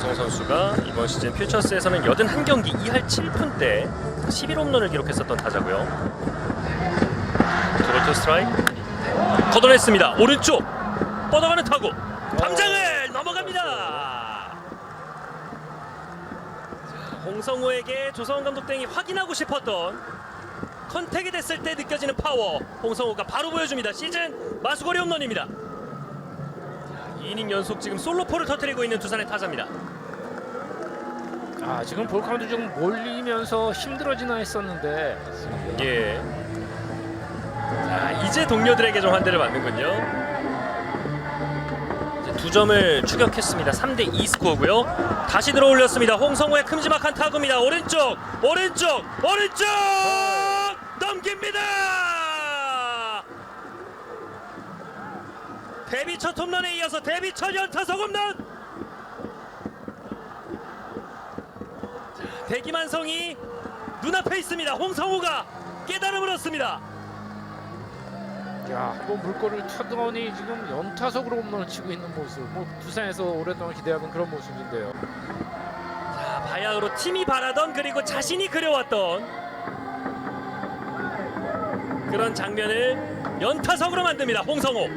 홍성 선수가 이번 시즌 퓨처스에서는 81경기 2할 7푼대 11홈런을 기록했었던 타자고요. 투볼트 스트라이크 걷어냈습니다. 오른쪽 뻗어가는 타구 담장을 넘어갑니다. 자, 홍성호에게 조성원 감독 등이 확인하고 싶었던 컨택이 됐을 때 느껴지는 파워 홍성호가 바로 보여줍니다. 시즌 마수거리 홈런입니다. 2이닝 연속 지금 솔로포를 터뜨리고 있는 두산의 타자입니다. 아 지금 볼 카운트 좀 몰리면서 힘들어지나 했었는데 예. 자, 이제 동료들에게 좀 환대를 받는군요. 이제 두 점을 추격했습니다. 3대 2 스코어고요. 다시 들어 올렸습니다. 홍성호의 큼지막한 타구입니다. 오른쪽, 오른쪽, 오른쪽 넘깁니다. 데뷔 첫 홈런에 이어서 데뷔 첫 연타석 홈런. 자, 대기만성이 눈앞에 있습니다. 홍성호가 깨달음을 얻습니다. 야 한번 물꼬를 쳐더니 지금 연타석으로 홈런을 치고 있는 모습 뭐 부산에서 오랫동안 기대하던 그런 모습인데요 자, 바야흐로 팀이 바라던 그리고 자신이 그려왔던 그런 장면을 연타석으로 만듭니다. 홍성호.